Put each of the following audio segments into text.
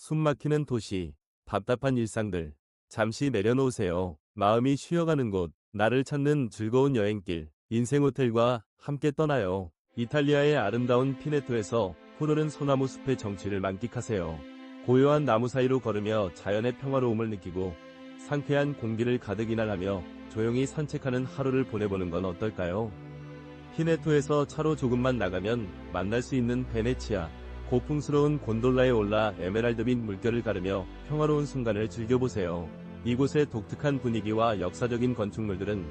숨막히는 도시, 답답한 일상들, 잠시 내려놓으세요. 마음이 쉬어가는 곳, 나를 찾는 즐거운 여행길, 인생 호텔과 함께 떠나요. 이탈리아의 아름다운 피네토에서 푸르른 소나무 숲의 정취를 만끽하세요. 고요한 나무 사이로 걸으며 자연의 평화로움을 느끼고 상쾌한 공기를 가득 인hal하며 조용히 산책하는 하루를 보내보는 건 어떨까요? 피네토에서 차로 조금만 나가면 만날 수 있는 베네치아. 고풍스러운 곤돌라에 올라 에메랄드빛 물결을 가르며 평화로운 순간을 즐겨보세요. 이곳의 독특한 분위기와 역사적인 건축물들은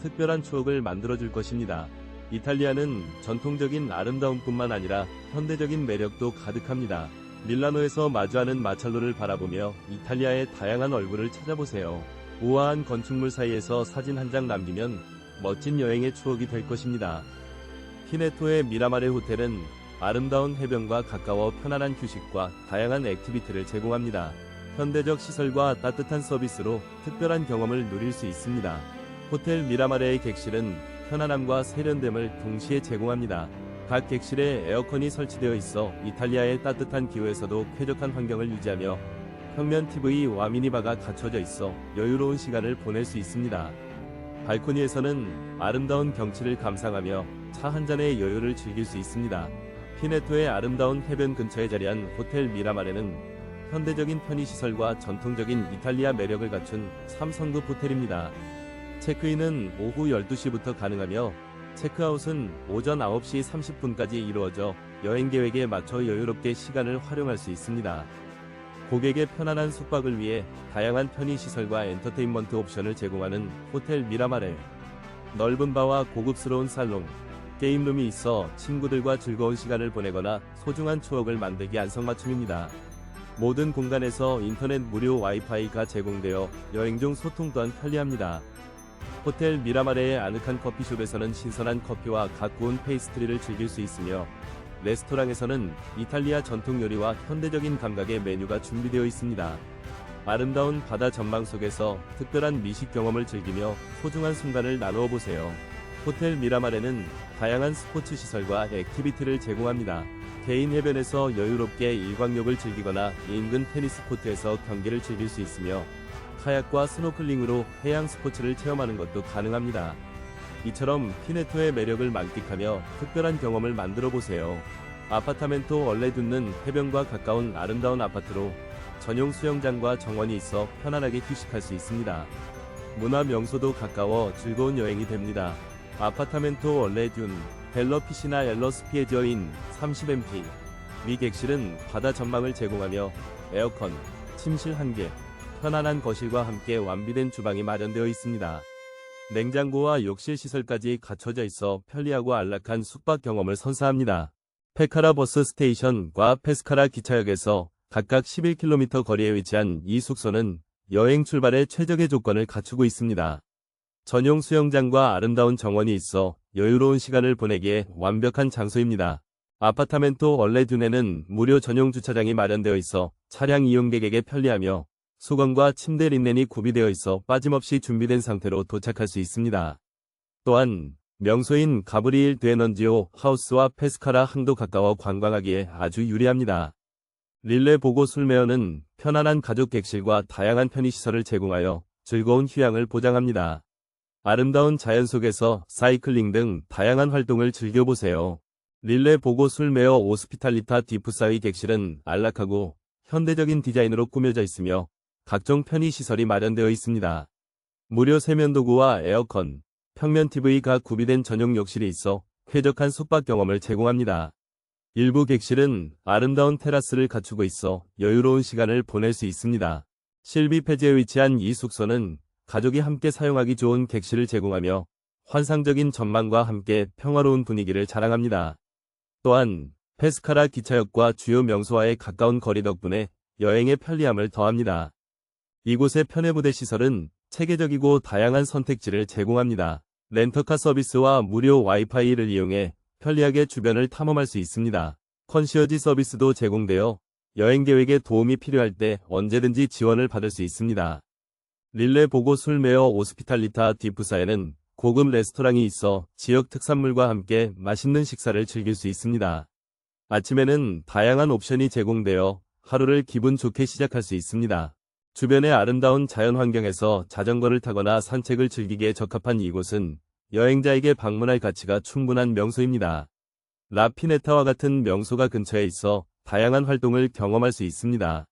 특별한 추억을 만들어줄 것입니다. 이탈리아는 전통적인 아름다움뿐만 아니라 현대적인 매력도 가득합니다. 밀라노에서 마주하는 마찰로를 바라보며 이탈리아의 다양한 얼굴을 찾아보세요. 우아한 건축물 사이에서 사진 한 장 남기면 멋진 여행의 추억이 될 것입니다. 피네토의 미라마레 호텔은 아름다운 해변과 가까워 편안한 휴식과 다양한 액티비티를 제공합니다. 현대적 시설과 따뜻한 서비스로 특별한 경험을 누릴 수 있습니다. 호텔 미라마레의 객실은 편안함과 세련됨을 동시에 제공합니다. 각 객실에 에어컨이 설치되어 있어 이탈리아의 따뜻한 기후에서도 쾌적한 환경을 유지하며 평면 TV와 미니바가 갖춰져 있어 여유로운 시간을 보낼 수 있습니다. 발코니에서는 아름다운 경치를 감상하며 차 한 잔의 여유를 즐길 수 있습니다. 피네토의 아름다운 해변 근처에 자리한 호텔 미라마레는 현대적인 편의시설과 전통적인 이탈리아 매력을 갖춘 3성급 호텔입니다. 체크인은 오후 12시부터 가능하며 체크아웃은 오전 9시 30분까지 이루어져 여행 계획에 맞춰 여유롭게 시간을 활용할 수 있습니다. 고객의 편안한 숙박을 위해 다양한 편의시설과 엔터테인먼트 옵션을 제공하는 호텔 미라마레. 넓은 바와 고급스러운 살롱, 게임룸이 있어 친구들과 즐거운 시간을 보내거나 소중한 추억을 만들기 안성맞춤입니다. 모든 공간에서 인터넷 무료 와이파이가 제공되어 여행 중 소통 또한 편리합니다. 호텔 미라마레의 아늑한 커피숍에서는 신선한 커피와 갓 구운 페이스트리를 즐길 수 있으며 레스토랑에서는 이탈리아 전통 요리와 현대적인 감각의 메뉴가 준비되어 있습니다. 아름다운 바다 전망 속에서 특별한 미식 경험을 즐기며 소중한 순간을 나누어 보세요. 호텔 미라마레는 다양한 스포츠 시설과 액티비티를 제공합니다. 개인 해변에서 여유롭게 일광욕을 즐기거나 인근 테니스 코트에서 경기를 즐길 수 있으며 카약과 스노클링으로 해양 스포츠를 체험하는 것도 가능합니다. 이처럼 피네토의 매력을 만끽하며 특별한 경험을 만들어 보세요. 아파타멘토 얼레둔는 해변과 가까운 아름다운 아파트로 전용 수영장과 정원이 있어 편안하게 휴식할 수 있습니다. 문화 명소도 가까워 즐거운 여행이 됩니다. 아파타멘토 얼레듐 벨러피시나 엘러스피에저인 30MP 위 객실은 바다 전망을 제공하며 에어컨, 침실 1개, 편안한 거실과 함께 완비된 주방이 마련되어 있습니다. 냉장고와 욕실 시설까지 갖춰져 있어 편리하고 안락한 숙박 경험을 선사합니다. 페카라 버스 스테이션과 페스카라 기차역에서 각각 11km 거리에 위치한 이 숙소는 여행 출발에 최적의 조건을 갖추고 있습니다. 전용 수영장과 아름다운 정원이 있어 여유로운 시간을 보내기에 완벽한 장소입니다. 아파타멘토 얼레듐에는 무료 전용 주차장이 마련되어 있어 차량 이용객에게 편리하며 수건과 침대 린넨이 구비되어 있어 빠짐없이 준비된 상태로 도착할 수 있습니다. 또한 명소인 가브리일 드에넌지오 하우스와 페스카라 항도 가까워 관광하기에 아주 유리합니다. 릴레 보고 술메어는 편안한 가족 객실과 다양한 편의시설을 제공하여 즐거운 휴양을 보장합니다. 아름다운 자연 속에서 사이클링 등 다양한 활동을 즐겨보세요. 릴레 보고 술메어 오스피탈리타 디프사의 객실은 안락하고 현대적인 디자인으로 꾸며져 있으며 각종 편의시설이 마련되어 있습니다. 무료 세면도구와 에어컨, 평면 TV가 구비된 전용 욕실이 있어 쾌적한 숙박 경험을 제공합니다. 일부 객실은 아름다운 테라스를 갖추고 있어 여유로운 시간을 보낼 수 있습니다. 실비 폐지에 위치한 이 숙소는 가족이 함께 사용하기 좋은 객실을 제공하며 환상적인 전망과 함께 평화로운 분위기를 자랑합니다. 또한 페스카라 기차역과 주요 명소와의 가까운 거리 덕분에 여행의 편리함을 더합니다. 이곳의 편해부대 시설은 체계적이고 다양한 선택지를 제공합니다. 렌터카 서비스와 무료 와이파이를 이용해 편리하게 주변을 탐험할 수 있습니다. 컨시어지 서비스도 제공되어 여행 계획에 도움이 필요할 때 언제든지 지원을 받을 수 있습니다. 릴레 보고 술 메어 오스피탈리타 디프사에는 고급 레스토랑이 있어 지역 특산물과 함께 맛있는 식사를 즐길 수 있습니다. 아침에는 다양한 옵션이 제공되어 하루를 기분 좋게 시작할 수 있습니다. 주변의 아름다운 자연 환경에서 자전거를 타거나 산책을 즐기기에 적합한 이곳은 여행자에게 방문할 가치가 충분한 명소입니다. 라피네타와 같은 명소가 근처에 있어 다양한 활동을 경험할 수 있습니다.